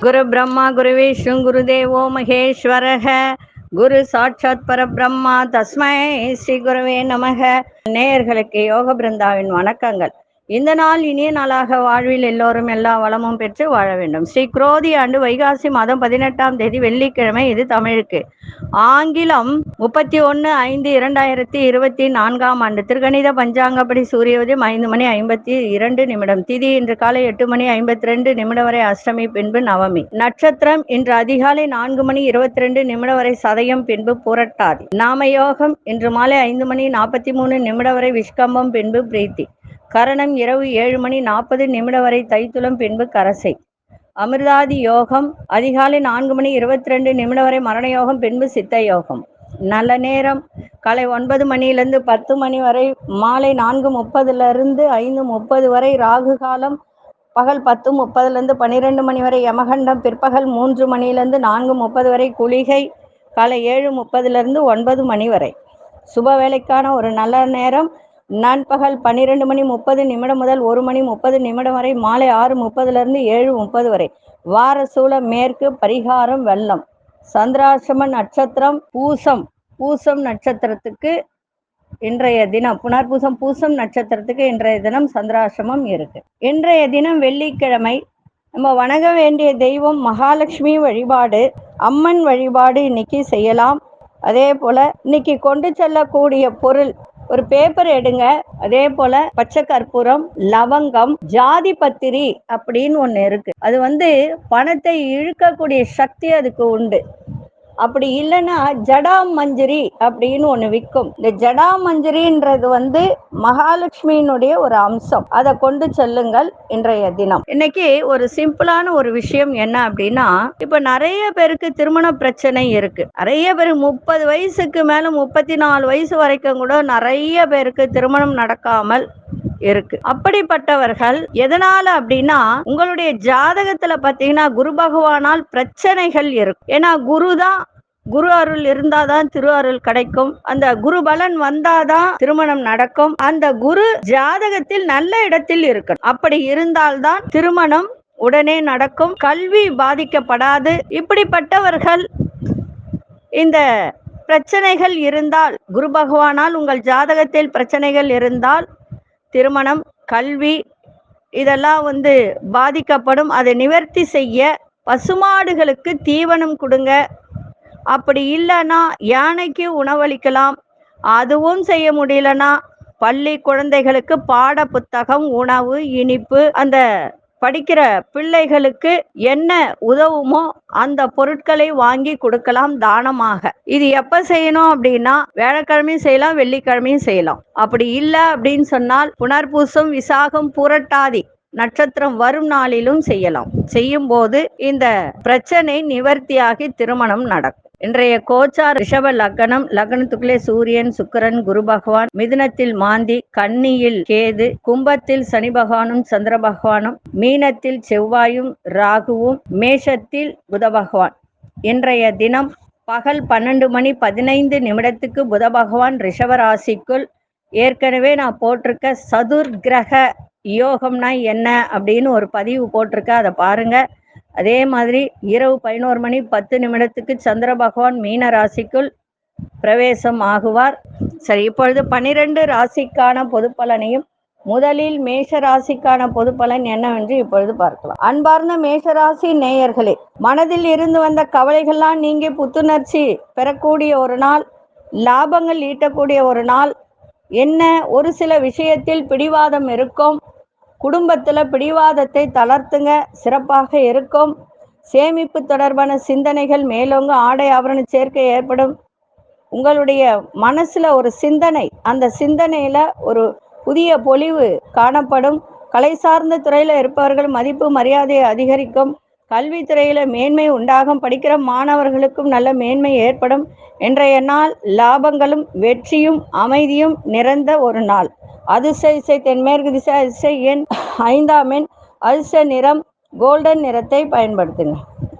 குரு பிரம்மா குரு விஷ்ணு குரு தேவோ மகேஸ்வரக. குரு சாட்சாத் பரபிரம்மா. தஸ்மை ஸ்ரீ குருவே நமக. நேயர்களுக்கு யோக பிருந்தாவின் வணக்கங்கள். இந்த நாள் இனிய நாளாக வாழ்வில் எல்லோரும் எல்லா வளமும் பெற்று வாழ வேண்டும். ஸ்ரீ குரோதி ஆண்டு வைகாசி மாதம் பதினெட்டாம் தேதி வெள்ளிக்கிழமை இது தமிழுக்கு. ஆங்கிலம் முப்பத்தி ஒன்று ஐந்து இரண்டாயிரத்தி இருபத்தி நான்காம் ஆண்டு. திருகணித பஞ்சாங்கப்படி சூரிய உதயம் ஐந்து மணி ஐம்பத்தி இரண்டு நிமிடம். திதி இன்று காலை எட்டு மணி ஐம்பத்தி ரெண்டு நிமிடம் வரை அஷ்டமி பின்பு நவமி. நட்சத்திரம் இன்று அதிகாலை நான்கு மணி இருபத்தி ரெண்டு நிமிடம் வரை சதயம் பின்பு புரட்டாதி. நாமயோகம் இன்று மாலை ஐந்து மணி நாற்பத்தி மூணு நிமிடம் வரை விஷ்கம்பம் பின்பு பிரீத்தி. கரணம் இரவு ஏழு மணி நாற்பது நிமிடம் வரை தைத்துளம் பின்பு கரசை. அமிர்தாதி யோகம் அதிகாலை நான்கு மணி இருபத்தி ரெண்டு நிமிடம் வரை மரண யோகம் பின்பு சித்த யோகம். நல்ல நேரம் காலை ஒன்பது மணியிலிருந்து பத்து மணி வரை மாலை நான்கு முப்பதுலேருந்து ஐந்து முப்பது வரை ராகு காலம் பகல் பத்து முப்பதுலேருந்து பன்னிரெண்டு மணி வரை யமகண்டம் பிற்பகல் மூன்று மணியிலிருந்து நான்கு முப்பது வரை குளிகை காலை ஏழு முப்பதுலேருந்து ஒன்பது மணி வரை. சுப வேலைக்கான ஒரு நல்ல நேரம் நண்பகல் பன்னிரெண்டு மணி முப்பது நிமிடம் முதல் ஒரு மணி முப்பது நிமிடம் வரை மாலை ஆறு முப்பதுலேருந்து ஏழு முப்பது வரை. வார மேற்கு பரிகாரம் வெள்ளம். சந்திராசிரம நட்சத்திரம் பூசம். பூசம் நட்சத்திரத்துக்கு இன்றைய தினம் புனர்பூசம் பூசம் நட்சத்திரத்துக்கு இன்றைய தினம் சந்திராசிரமம் இருக்கு. இன்றைய தினம் வெள்ளிக்கிழமை நம்ம வணங்க வேண்டிய தெய்வம் மகாலட்சுமி வழிபாடு அம்மன் வழிபாடு இன்னைக்கு செய்யலாம். அதே போல இன்னைக்கு கொண்டு செல்லக்கூடிய பொருள் ஒரு பேப்பர் எடுங்க. அதே போல பச்சை கற்பூரம் லவங்கம் ஜாதி பத்திரி அப்படின்னு ஒன்று இருக்கு. அது வந்து பணத்தை இழுக்கக்கூடிய சக்தி அதுக்கு உண்டு. அப்படி இல்லைன்னா ஜடா மஞ்சரி அப்படின்னு ஒன்று விற்கும். இந்த ஜடா மஞ்சரின்றது வந்து மகாலட்சுமியினுடைய ஒரு அம்சம். அதை கொண்டு செல்லுங்கள் இன்றைய தினம். இன்னைக்கு ஒரு சிம்பிளான ஒரு விஷயம் என்ன அப்படின்னா இப்ப நிறைய பேருக்கு திருமண பிரச்சனை இருக்கு. நிறைய பேர் முப்பது வயசுக்கு மேல முப்பத்தி நாலு வயசு வரைக்கும் கூட நிறைய பேருக்கு திருமணம் நடக்காமல் இருக்கு. அப்படிப்பட்டவர்கள் எதனால அப்படின்னா உங்களுடைய ஜாதகத்துல பாத்தீங்கன்னா குரு பகவானால் பிரச்சனைகள் இருக்கும் ஏன்னா குரு தான் குரு அருள் இருந்தாதான் திரு அருள் கிடைக்கும். அந்த குரு பலன் வந்தாதான் திருமணம் நடக்கும். அந்த குரு ஜாதகத்தில் நல்ல இடத்தில் இருக்கணும். அப்படி இருந்தால்தான் திருமணம் உடனே நடக்கும். கல்வி பாதிக்கப்படாது. இப்படிப்பட்டவர்கள் இந்த பிரச்சனைகள் இருந்தால் குரு பகவானால் உங்கள் ஜாதகத்தில் பிரச்சனைகள் இருந்தால் திருமணம் கல்வி இதெல்லாம் வந்து பாதிக்கப்படும். அதை நிவர்த்தி செய்ய பசுமாடுகளுக்கு தீவனம் கொடுங்க. அப்படி இல்லைன்னா யானைக்கு உணவளிக்கலாம். அதுவும் செய்ய முடியலன்னா பள்ளி குழந்தைகளுக்கு பாட புத்தகம் உணவு இனிப்பு அந்த படிக்கிற பிள்ளைகளுக்கு என்ன உதவுமோ அந்த பொருட்களை வாங்கி கொடுக்கலாம் தானமாக. இது எப்ப செய்யணும் அப்படின்னா வியாழக்கிழமையும் செய்யலாம் வெள்ளிக்கிழமையும் செய்யலாம். அப்படி இல்லை அப்படின்னு சொன்னால் புனர்பூசம் விசாகம் புரட்டாதி நட்சத்திரம் வரும் நாளிலும் செய்யலாம். செய்யும் போது இந்த பிரச்சனை நிவர்த்தியாகி திருமணம் நடக்கும். இன்றைய கோச்சார் ரிஷப லக்னம் லக்னத்துக்குள்ளே சூரியன் சுக்கரன் குரு பகவான் மிதுனத்தில் மாந்தி கன்னியில் கேது கும்பத்தில் சனி பகவானும் சந்திர பகவானும் மீனத்தில் செவ்வாயும் ராகுவும் மேஷத்தில் புத பகவான். இன்றைய தினம் பகல் பன்னெண்டு மணி பதினைந்து நிமிடத்துக்கு புத பகவான் ரிஷபராசிக்குள் ஏற்கனவே நான் போட்டிருக்க சதுர் கிரக யோகம்னா என்ன அப்படின்னு ஒரு பதிவு போட்டிருக்க அதை பாருங்கள் அதே மாதிரி இரவு பதினோரு மணி பத்து நிமிடத்துக்கு சந்திர பகவான் மீன ராசிக்குள் பிரவேசம் ஆகுவார். சரி இப்பொழுது பனிரெண்டு ராசிக்கான பொது பலனையும் முதலில் மேஷ ராசிக்கான பொது பலன் என்னவென்று இப்பொழுது பார்க்கலாம். அன்பார்ந்த மேஷராசி நேயர்களே மனதில் இருந்து வந்த கவலைகள்லாம் நீங்க புத்துணர்ச்சி பெறக்கூடிய ஒரு நாள் லாபங்கள் ஈட்டக்கூடிய ஒரு நாள். என்ன ஒரு சில விஷயத்தில் பிடிவாதம் இருக்கும். குடும்பத்துல பிடிவாதத்தை தளர்த்துங்க சிறப்பாக இருக்கும். சேமிப்பு தொடர்பான சிந்தனைகள் மேலோங்க ஆடை ஆவரண சேர்க்கை ஏற்படும். உங்களுடைய மனசுல ஒரு சிந்தனை அந்த சிந்தனையில ஒரு புதிய பொலிவு காணப்படும். கலை சார்ந்த துறையில இருப்பவர்கள் மதிப்பு மரியாதையை அதிகரிக்கும். கல்வித்துறையில மேன்மை உண்டாகும் படிக்கிற மாணவர்களுக்கும் நல்ல மேன்மை ஏற்படும் இன்றைய நாள் லாபங்களும் வெற்றியும் அமைதியும் நிறைந்த ஒரு நாள். அதிர்ஷ்ட இசை தென்மேற்கு திசை அதிர்ஷ்ட எண் ஐந்தாம் எண் அதிர்ஷ்ட நிறம் கோல்டன் நிறத்தை பயன்படுத்துங்க.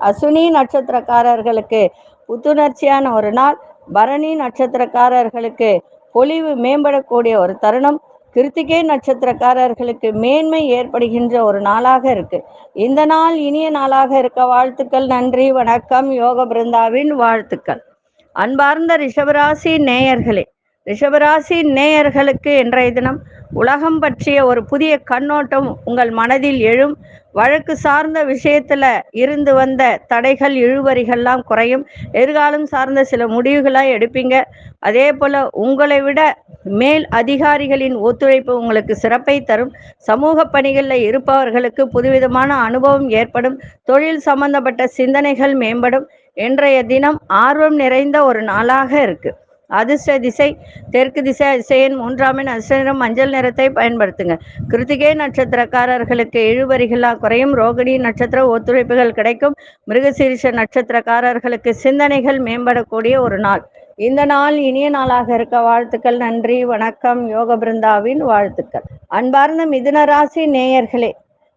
அசுனி நட்சத்திரக்காரர்களுக்கு புத்துணர்ச்சியான ஒரு நாள். பரணி நட்சத்திரக்காரர்களுக்கு பொலிவு மேம்படக்கூடிய ஒரு தருணம். கிருத்திகை நட்சத்திரக்காரர்களுக்கு மேன்மை ஏற்படுகின்ற ஒரு நாளாக இருக்கு. இந்த நாள் இனிய நாளாக இருக்க வாழ்த்துக்கள் நன்றி வணக்கம் யோக பிருந்தாவின் வாழ்த்துக்கள். அன்பார்ந்த ரிஷபராசி நேயர்களே ரிஷபராசி நேயர்களுக்கு இன்றைய தினம் உலகம் பற்றிய ஒரு புதிய கண்ணோட்டம் உங்கள் மனதில் எழும். வழக்கு சார்ந்த விஷயத்துல இருந்து வந்த தடைகள் இழுவரிகள்லாம் குறையும். எதிர்காலம் சார்ந்த சில முடிவுகளாக எடுப்பீங்க. அதே போல உங்களை விட மேல் அதிகாரிகளின் ஒத்துழைப்பு உங்களுக்கு சிறப்பை தரும். சமூக பணிகளில் இருப்பவர்களுக்கு புதுவிதமான அனுபவம் ஏற்படும். தொழில் சம்பந்தப்பட்ட சிந்தனைகள் மேம்படும். இன்றைய தினம் ஆர்வம் நிறைந்த ஒரு நாளாக இருக்கு. அதிர்ஷ்ட திசை தெற்கு திசை அதிசயன் மூன்றாமின் அதிர்ஷ்டம் நிறம் மஞ்சள் நிறத்தை பயன்படுத்துங்க. கிருத்திகை நட்சத்திரக்காரர்களுக்கு இழுவரிகளா குறையும். ரோகிணி நட்சத்திர ஒத்துழைப்புகள் கிடைக்கும். மிருகசீரிஷ நட்சத்திரக்காரர்களுக்கு சிந்தனைகள் மேம்படக்கூடிய ஒரு நாள். இந்த நாள் இனிய நாளாக இருக்க வாழ்த்துக்கள் நன்றி வணக்கம் யோக பிருந்தாவின் வாழ்த்துக்கள். அன்பார்ந்த மிதுன ராசி நேயர்களே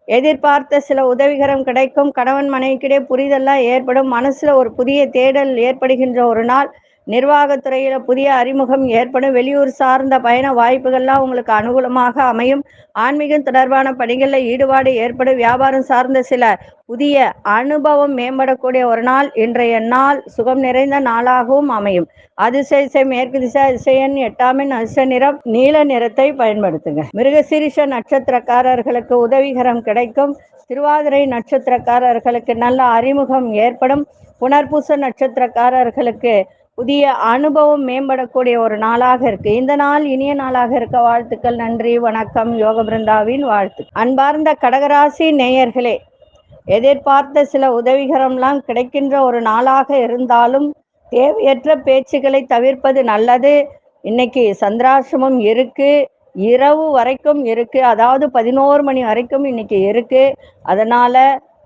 எதிர்பார்த்த சில உதவிகரம் கிடைக்கும். கணவன் மனைவிக்கிடையே புரிதல்லாம் ஏற்படும். மனசுல ஒரு புதிய தேடல் ஏற்படுகின்ற ஒரு நாள். நிர்வாகத்துறையில புதிய அறிமுகம் ஏற்படும். வெளியூர் சார்ந்த பயண வாய்ப்புகள்லாம் உங்களுக்கு அனுகூலமாக அமையும். ஆன்மீகம் தொடர்பான பணிகளில் ஈடுபாடு ஏற்படும். வியாபாரம் சார்ந்த சில புதிய அனுபவம் மேம்படக்கூடிய ஒரு நாள் இன்றைய நாள் சுகம் நிறைந்த நாளாகவும் அமையும். அதிசய மேற்கு திசை அதிசயன் எட்டாமின் அதிர்ஷ்ட நிறம் நீல நிறத்தை பயன்படுத்துங்க. மிருகசீரிஷ நட்சத்திரக்காரர்களுக்கு உதவிகரம் கிடைக்கும். திருவாதிரை நட்சத்திரக்காரர்களுக்கு நல்ல அறிமுகம் ஏற்படும். புனர்பூச நட்சத்திரக்காரர்களுக்கு புதிய அனுபவம் மேம்படக்கூடிய ஒரு நாளாக இருக்கு. இந்த நாள் இனிய நாளாக இருக்க வாழ்த்துக்கள் நன்றி வணக்கம் யோக பிருந்தாவின் வாழ்த்து. அன்பார்ந்த கடகராசி நேயர்களே எதிர்பார்த்த சில உதவிகரம்லாம் கிடைக்கின்ற ஒரு நாளாக இருந்தாலும் தேவையற்ற பேச்சுக்களை தவிர்ப்பது நல்லது. இன்னைக்கு சந்திராசிரமம் இருக்கு. இரவு வரைக்கும் இருக்கு. அதாவது பதினோரு மணி வரைக்கும் இன்னைக்கு இருக்கு. அதனால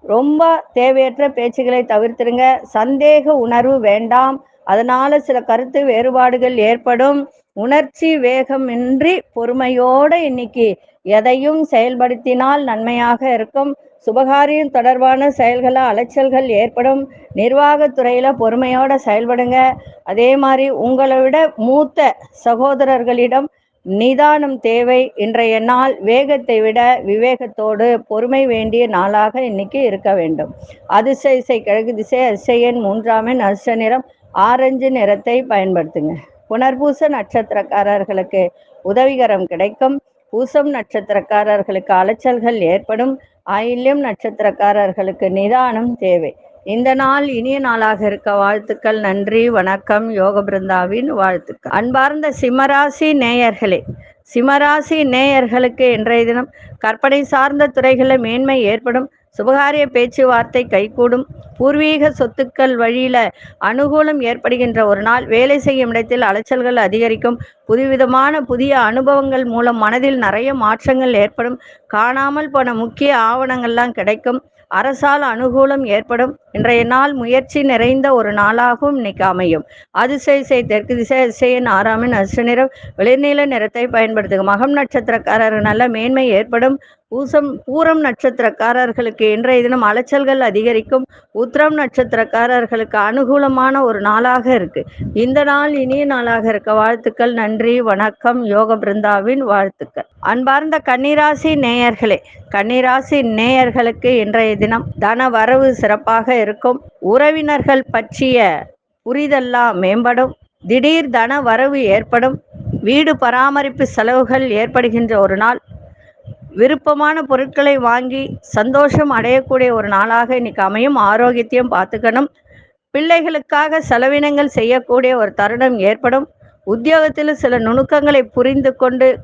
ரொம்ப தேவையற்ற பேச்சுகளை தவிர்த்துருங்க. சந்தேக உணர்வு வேண்டாம். அதனால சில கருத்து வேறுபாடுகள் ஏற்படும். உணர்ச்சி வேகமின்றி பொறுமையோட இன்னைக்கு எதையும் செயல்படுத்தினால் நன்மையாக இருக்கும். சுபகாரியம் தொடர்பான செயல்களை அலைச்சல்கள் ஏற்படும். நிர்வாகத்துறையில பொறுமையோட செயல்படுங்க. அதே மாதிரி உங்களை விட மூத்த சகோதரர்களிடம் நிதானம் தேவை. இன்றைய நாள் வேகத்தை விட விவேகத்தோடு பொறுமை வேண்டிய நாளாக இன்னைக்கு இருக்க வேண்டும். அதிசய இசை கிழக்கு திசை அதிசயன் மூன்றாமின் அரிச நிறம் ஆரஞ்சு நிறத்தை பயன்படுத்துங்க. புனர்பூச நட்சத்திரக்காரர்களுக்கு உதவிகரம் கிடைக்கும். பூசம் நட்சத்திரக்காரர்களுக்கு அலைச்சல்கள் ஏற்படும். ஆயில்யம் நட்சத்திரக்காரர்களுக்கு நிதானம் தேவை. இந்த நாள் இனிய நாளாக இருக்க வாழ்த்துக்கள். நன்றி வணக்கம். யோக பிருந்தாவின் வாழ்த்துக்கள். அன்பார்ந்த சிம்மராசி நேயர்களே சிம்மராசி நேயர்களுக்கு இன்றைய தினம் கற்பனை சார்ந்த துறைகளில் மேன்மை ஏற்படும். சுபகாரிய பேச்சுவார்த்தை கைகூடும். பூர்வீக சொத்துக்கள் வழியில அனுகூலம் ஏற்படுகின்ற ஒரு நாள் வேலை செய்யும் இடத்தில் அலைச்சல்கள் அதிகரிக்கும். புதுவிதமான புதிய அனுபவங்கள் மூலம் மனதில் நிறைய மாற்றங்கள் ஏற்படும். காணாமல் போன முக்கிய ஆவணங்கள்லாம் கிடைக்கும். அரசால் அனுகூலம் ஏற்படும். இன்றைய நாள் முயற்சி நிறைந்த ஒரு நாளாகவும் இன்னைக்கு அமையும். அதிசய தெற்கு திசை அதிசயன் ஆறாமின் அசு நிறம் வெளிர்நீல நிறத்தை பயன்படுத்துக. மகம் நட்சத்திரக்காரர் நல்ல மேன்மை ஏற்படும். பூசம் பூரம் நட்சத்திரக்காரர்களுக்கு இன்றைய தினம் அலைச்சல்கள் அதிகரிக்கும். உத்திரம் நட்சத்திரக்காரர்களுக்கு அனுகூலமான ஒரு நாளாக இருக்கு. இந்த நாள் இனிய நாளாக இருக்க. வாழ்த்துக்கள் நன்றி வணக்கம். யோக பிருந்தாவின் வாழ்த்துக்கள். அன்பார்ந்த கன்னிராசி நேயர்களே கன்னிராசி நேயர்களுக்கு இன்றைய தினம் தன வரவு சிறப்பாக இருக்கும். உறவினர்கள் பற்றிய புரிதெல்லாம் மேம்படும். திடீர் தன வரவு ஏற்படும். வீடு பராமரிப்பு செலவுகள் ஏற்படுகின்ற ஒரு நாள். விருப்பமான பொருட்களை வாங்கி சந்தோஷம் அடையக்கூடிய ஒரு நாளாக இன்னைக்கு அமையும். ஆரோக்கியத்தையும் பார்த்துக்கணும். பிள்ளைகளுக்காக செலவினங்கள் செய்யக்கூடிய ஒரு தருணம் ஏற்படும். உத்தியோகத்தில் சில நுணுக்கங்களை புரிந்து கொண்டு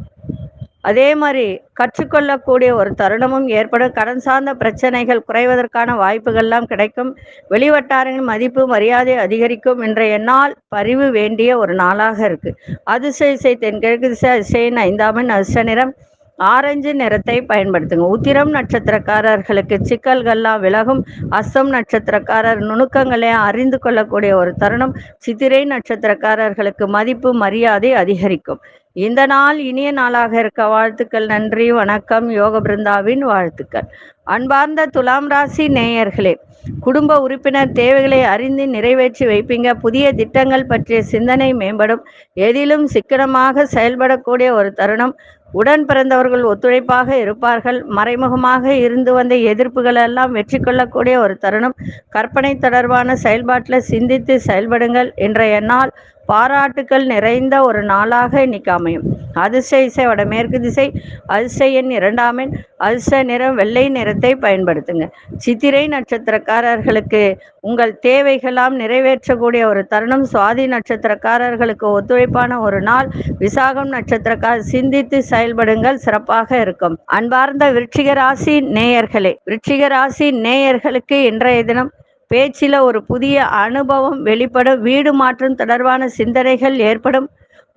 அதே மாதிரி கற்றுக்கொள்ளக்கூடிய ஒரு தருணமும் ஏற்படும். கடன் சார்ந்த பிரச்சனைகள் குறைவதற்கான வாய்ப்புகள்லாம் கிடைக்கும். வெளிவட்டாரங்களின் மதிப்பு மரியாதை அதிகரிக்கும். இன்றைய நாள் பரிவு வேண்டிய ஒரு நாளாக இருக்கு. அதிசய இசை தென்கிழக்கு திசை இசையின் ஐந்தாமின் அதிர்ஷ்ட நிறம். ஆரஞ்சு நிறத்தை பயன்படுத்துங்க. உத்திரம் நட்சத்திரக்காரர்களுக்கு சிக்கல்கள்லாம் விலகும். அஸ்தம் நட்சத்திரக்காரர் நுணுக்கங்களை அறிந்து கொள்ளக்கூடிய ஒரு தருணம். சித்திரை நட்சத்திரக்காரர்களுக்கு மதிப்பு மரியாதை அதிகரிக்கும். இந்த நாள் இனிய நாளாக இருக்க வாழ்த்துக்கள் நன்றி வணக்கம். யோக பிருந்தாவின் வாழ்த்துக்கள். அன்பார்ந்த துலாம் ராசி நேயர்களே குடும்ப உறுப்பினர் தேவைகளை அறிந்து நிறைவேற்றி வைப்பீங்க. புதிய திட்டங்கள் பற்றிய சிந்தனை மேம்படும். எதிலும் சிக்கனமாக செயல்படக்கூடிய ஒரு தருணம். உடன் பிறந்தவர்கள் ஒத்துழைப்பாக இருப்பார்கள். மறைமுகமாக இருந்து வந்த எதிர்ப்புகள் எல்லாம் வெற்றி கொள்ளக்கூடிய ஒரு தருணம். கற்பனை தொடர்பான செயல்பாட்டில் சிந்தித்து செயல்படுங்கள். இன்றைய நாள் பாராட்டுக்கள் நிறைந்த ஒரு நாளாக இன்னைக்கு அமையும். அதிர்ஷ்ட இசை வடமேற்கு திசை அதிர்ஷ்ட எண் இரண்டாம் எண் அதிர்ஷ்ட நிறம் வெள்ளை நிறத்தை பயன்படுத்துங்க. சித்திரை நட்சத்திரக்காரர்களுக்கு உங்கள் தேவைகளாம் நிறைவேற்றக்கூடிய ஒரு தருணம் சுவாதி நட்சத்திரக்காரர்களுக்கு ஒத்துழைப்பான ஒரு நாள் விசாகம் நட்சத்திரக்கார சிந்தித்து செயல்படுங்கள் சிறப்பாக இருக்கும். அன்பார்ந்த விருச்சிக ராசி நேயர்களே விருச்சிக ராசி நேயர்களுக்கு இன்றைய தினம் பேச்சில் ஒரு புதிய அனுபவம் வெளிப்படும் வீடு மாற்றம் தொடர்பான சிந்தனைகள் ஏற்படும்.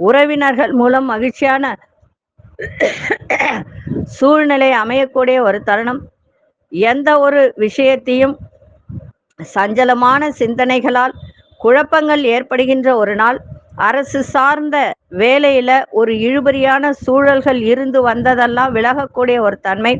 உறவினர்கள் மூலம் மகிழ்ச்சியான சூழ்நிலை அமையக்கூடிய ஒரு தருணம். எந்த ஒரு விஷயத்தையும் சஞ்சலமான சிந்தனைகளால் குழப்பங்கள் ஏற்படுகின்ற ஒரு நாள். அரசு சார்ந்த வேலையில ஒரு இழுபறியான சூழல்கள் இருந்து வந்ததெல்லாம் விலகக்கூடிய ஒரு தன்மை.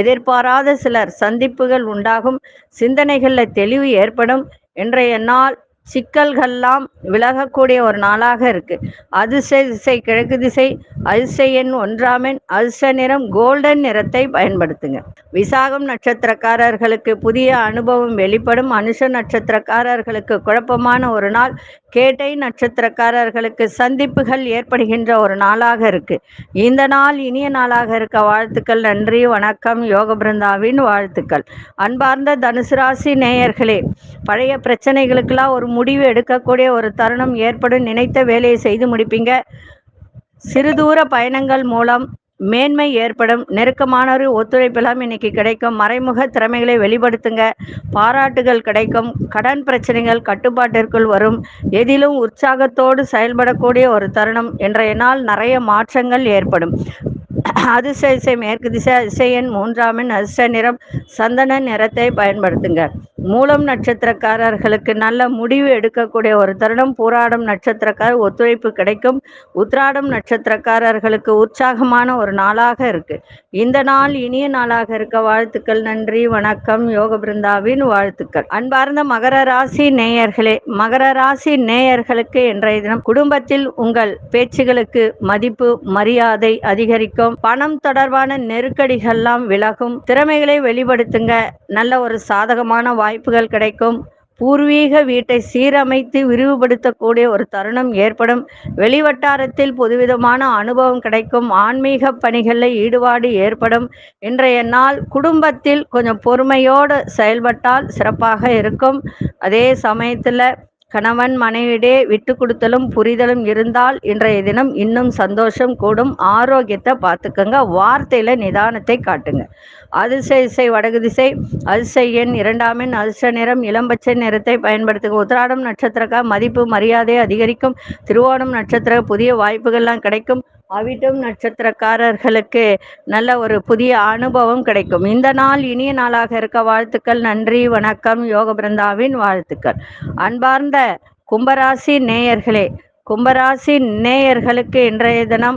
எதிர்பாராத சிலர் சந்திப்புகள் உண்டாகும். சிந்தனைகளில் தெளிவு ஏற்படும். இன்றைய நாள் சிக்கல்கள்லாம் விலகக்கூடிய ஒரு நாளாக இருக்குது அதிர்ஷ்ட திசை கிழக்கு திசை அதிர்ஷ்ட எண் ஒன்றாம் நிறம் கோல்டன் நிறத்தை பயன்படுத்துங்க. விசாகம் நட்சத்திரக்காரர்களுக்கு புதிய அனுபவம் வெளிப்படும். அனுஷ நட்சத்திரக்காரர்களுக்கு குழப்பமான ஒரு நாள். கேட்டை நட்சத்திரக்காரர்களுக்கு சந்திப்புகள் ஏற்படுகின்ற ஒரு நாளாக இருக்கு. இந்த நாள் இனிய நாளாக இருக்க வாழ்த்துக்கள். நன்றி வணக்கம். யோக பிருந்தாவின் வாழ்த்துக்கள். அன்பார்ந்த தனுசு ராசி நேயர்களே பழைய பிரச்சனைகளுக்கெல்லாம் ஒரு முடிவு எடுக்கக்கூடிய ஒரு தருணம் ஏற்படும். நினைத்த வேலையை செய்து முடிப்பீங்க. சிறுதூர பயணங்கள் மூலம் மேன்மை ஏற்படும். நெருக்கமானொரு ஒத்துழைப்பெல்லாம் இன்னைக்கு கிடைக்கும். மறைமுக திறமைகளை வெளிப்படுத்துங்க. பாராட்டுகள் கிடைக்கும். கடன் பிரச்சனைகள் கட்டுப்பாட்டிற்குள் வரும். எதிலும் உற்சாகத்தோடு செயல்படக்கூடிய ஒரு தருணம். இன்றைய நாள் நிறைய மாற்றங்கள் ஏற்படும். அதிர்ஷ்ட இசை மேற்கு திசை இசையின் மூன்றாம் அதிர்ஷ்ட நிறம் சந்தன நிறத்தை பயன்படுத்துங்க. மூலம் நட்சத்திரக்காரர்களுக்கு நல்ல முடிவு எடுக்கக்கூடிய ஒரு தருணம். பூராடம் நட்சத்திரக்காரர் ஒத்துழைப்பு கிடைக்கும். உத்ராடம் நட்சத்திரக்காரர்களுக்கு உற்சாகமான ஒரு நாளாக இருக்கு. இந்த நாள் இனிய நாளாக இருக்க வாழ்த்துக்கள் நன்றி வணக்கம். யோக பிருந்தாவின் வாழ்த்துக்கள். அன்பார்ந்த மகர ராசி நேயர்களே மகர ராசி நேயர்களுக்கு இன்றைய தினம் குடும்பத்தில் உங்கள் பேச்சுகளுக்கு மதிப்பு மரியாதை அதிகரிக்கும். பணம் தொடர்பான நெருக்கடிகள்லாம் விலகும். திறமைகளை வெளிப்படுத்துங்க. நல்ல ஒரு சாதகமான வாய்ப்புகள் கிடைக்கும். பூர்வீக வீட்டை சீரமைத்து விரிவுபடுத்தக்கூடிய ஒரு தருணம் ஏற்படும். வெளிவட்டாரத்தில் புதுவிதமான அனுபவம் கிடைக்கும். ஆன்மீக பணிகளில் ஈடுபாடு ஏற்படும். இன்றைய நாள் குடும்பத்தில் கொஞ்சம் பொறுமையோடு செயல்பட்டால் சிறப்பாக இருக்கும். அதே சமயத்தில் கணவன் மனைவியிடையே விட்டு கொடுத்தலும் புரிதலும் இருந்தால் இன்றைய தினம் இன்னும் சந்தோஷம் கூடும். ஆரோக்கியத்தை பார்த்துக்கோங்க. வார்த்தையில நிதானத்தை காட்டுங்க. அதிர்ஷ்ட இசை வடகு திசை. அதிர்ஷ்ட எண் இரண்டாம் எண். அதிர்ஷ்ட நிறம் இளம்பச்சை நிறத்தை பயன்படுத்துங்க. உத்திராடம் நட்சத்திரக்கா மதிப்பு மரியாதை அதிகரிக்கும். திருவோணம் நட்சத்திர புதிய வாய்ப்புகள்லாம் கிடைக்கும். அவிட்டம் நட்சத்திரக்காரர்களுக்கு நல்ல ஒரு புதிய அனுபவம் கிடைக்கும். இந்த நாள் இனிய நாளாக இருக்க வாழ்த்துக்கள். நன்றி வணக்கம். யோக பிருந்தாவின் வாழ்த்துக்கள். அன்பார்ந்த கும்பராசி நேயர்களே கும்பராசி நேயர்களுக்கு இன்றைய தினம்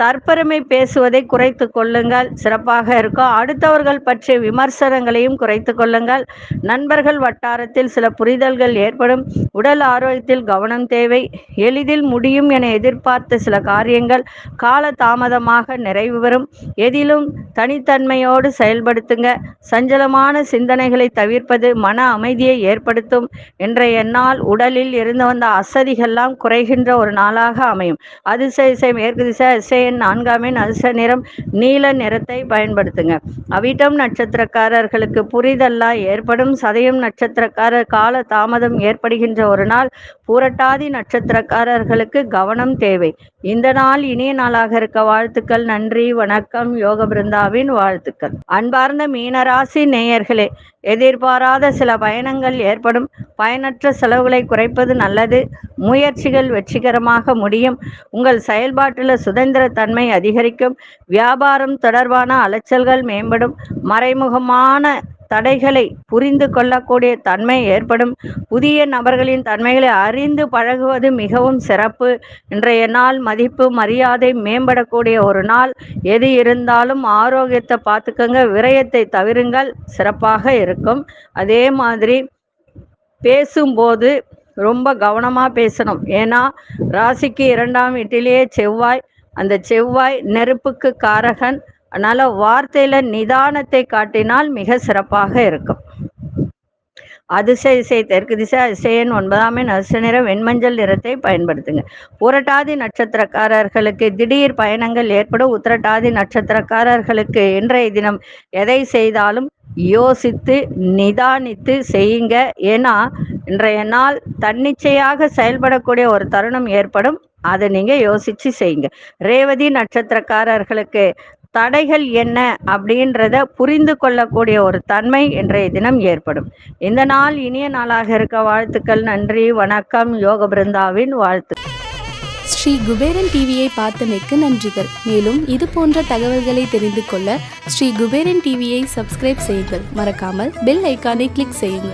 தற்பெருமை பேசுவதை குறைத்து கொள்ளுங்கள். சிறப்பாக இருக்கும். அடுத்தவர்கள் பற்றிய விமர்சனங்களையும் குறைத்து கொள்ளுங்கள். நண்பர்கள் வட்டாரத்தில் சில புரிதல்கள் ஏற்படும். உடல் ஆரோக்கியத்தில் கவனம் தேவை. எளிதில் முடியும் என எதிர்பார்த்த சில காரியங்கள் கால தாமதமாக நிறைவு வரும் எதிலும் தனித்தன்மையோடு செயல்படுத்துங்க. சஞ்சலமான சிந்தனைகளை தவிர்ப்பது மன அமைதியை ஏற்படுத்தும். இன்றைய நாள் உடலில் இருந்து வந்த அசதிகள்லாம் குறைகின்ற ஒரு நாளாக அமையும். அதிசய இசை மேற்கு திசை இசையின் நான்காமின் நான்காம் அதிர்ஷ்ட நிறம் நீல நிறத்தை பயன்படுத்துங்க. அவிட்டம் நட்சத்திரக்காரர்களுக்கு புரிதல்லா ஏற்படும். சதயம் நட்சத்திரக்காரர் கால தாமதம் ஏற்படுகின்ற ஒரு நாள் பூரட்டாதி நட்சத்திரக்காரர்களுக்கு கவனம் தேவை. இந்த நாள் இனிய நாளாக இருக்க வாழ்த்துக்கள் நன்றி வணக்கம் யோக பிருந்தாவின் வாழ்த்துக்கள். அன்பார்ந்த மீனராசி நேயர்களே எதிர்பாராத சில பயணங்கள் ஏற்படும். பயனற்ற செலவுகளை குறைப்பது நல்லது. முயற்சிகள் வெற்றிகரமாக முடியும். உங்கள் செயல்பாட்டில் சுதந்திர தன்மை அதிகரிக்கும். வியாபாரம் தொடர்பான அலைச்சல்கள் மேம்படும். மறைமுகமான தடைகளை புரிந்து கொள்ளக்கூடிய தன்மை ஏற்படும். புதிய நபர்களின் தன்மைகளை அறிந்து பழகுவது மிகவும் சிறப்பு. இன்றைய நாள் மதிப்பு மரியாதை மேம்படக்கூடிய ஒரு நாள். எது இருந்தாலும் ஆரோக்கியத்தை பார்த்துக்கோங்க விரயத்தை தவிருங்கள் சிறப்பாக இருக்கும். அதே மாதிரி பேசும்போது ரொம்ப கவனமாக பேசணும். ஏன்னா ராசிக்கு இரண்டாம் வீட்டிலேயே செவ்வாய். அந்த செவ்வாய் நெருப்புக்கு காரகன். அதனால வார்த்தையில நிதானத்தை காட்டினால் மிக சிறப்பாக இருக்கும். அதிசய இசை தெற்கு திசை அதிசயன் ஒன்பதாம் எண் நிற வெண்மஞ்சள் நிறத்தை பயன்படுத்துங்க. புரட்டாதி நட்சத்திரக்காரர்களுக்கு திடீர் பயணங்கள் ஏற்படும். உத்திரட்டாதி நட்சத்திரக்காரர்களுக்கு இன்றைய தினம் எதை செய்தாலும் யோசித்து நிதானித்து செய்யுங்க. ஏன்னா இன்றைய நாள் தன்னிச்சையாக செயல்படக்கூடிய ஒரு தருணம் ஏற்படும். அதை நீங்க யோசிச்சு செய்யுங்க. ரேவதி நட்சத்திரக்காரர்களுக்கு தடைகள் என்ன அப்படின்றத புரிந்து கொள்ளக்கூடிய ஒரு தன்மை இன்றைய தினம் ஏற்படும். இந்த நாள் இனிய நாளாக இருக்க வாழ்த்துக்கள் நன்றி வணக்கம் யோக பிருந்தாவின் வாழ்த்து. ஸ்ரீ குபேரன் டிவியை பார்த்தமைக்கு நன்றிகள். மேலும் இது போன்ற தகவல்களை தெரிந்து கொள்ள ஸ்ரீ குபேரன் டிவியை சப்ஸ்கிரைப் செய்யுங்கள். மறக்காமல் பெல் ஐக்கானை கிளிக் செய்யுங்கள்.